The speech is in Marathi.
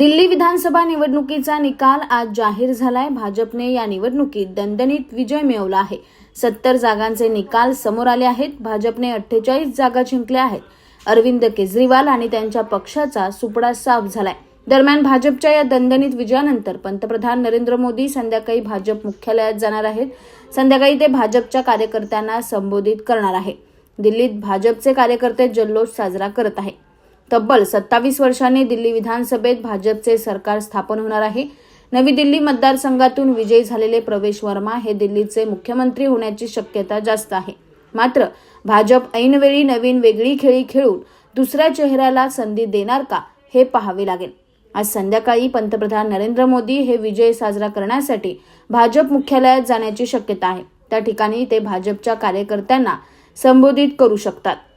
दिल्ली विधानसभा निवडणुकीचा निकाल आज जाहीर झालाय. भाजपने या निवडणुकीत दणदणीत विजय मिळवला आहे. सत्तर जागांचे निकाल समोर आले आहेत. भाजपने अठ्ठेचाळीस जागा जिंकल्या आहेत. अरविंद केजरीवाल आणि त्यांच्या पक्षाचा सुपडा साफ झालाय. दरम्यान भाजपच्या या दणदणीत विजयानंतर पंतप्रधान नरेंद्र मोदी संध्याकाळी भाजप मुख्यालयात जाणार आहेत. संध्याकाळी ते भाजपच्या कार्यकर्त्यांना संबोधित करणार आहे. दिल्लीत भाजपचे कार्यकर्ते जल्लोष साजरा करत आहे तब्बल सत्तावीस वर्षांनी दिल्ली विधानसभेत भाजपचे सरकार स्थापन होणार आहे. नवी दिल्ली मतदारसंघातून विजयी झालेले प्रवेश वर्मा हे दिल्लीचे मुख्यमंत्री होण्याची शक्यता जास्त आहे. मात्र भाजप ऐनवेळी नवीन वेगळी खेळी खेळून दुसऱ्या चेहऱ्याला संधी देणार का हे पाहावे लागेल. आज संध्याकाळी पंतप्रधान नरेंद्र मोदी हे विजय साजरा करण्यासाठी भाजप मुख्यालयात जाण्याची शक्यता आहे. त्या ठिकाणी ते भाजपच्या कार्यकर्त्यांना संबोधित करू शकतात.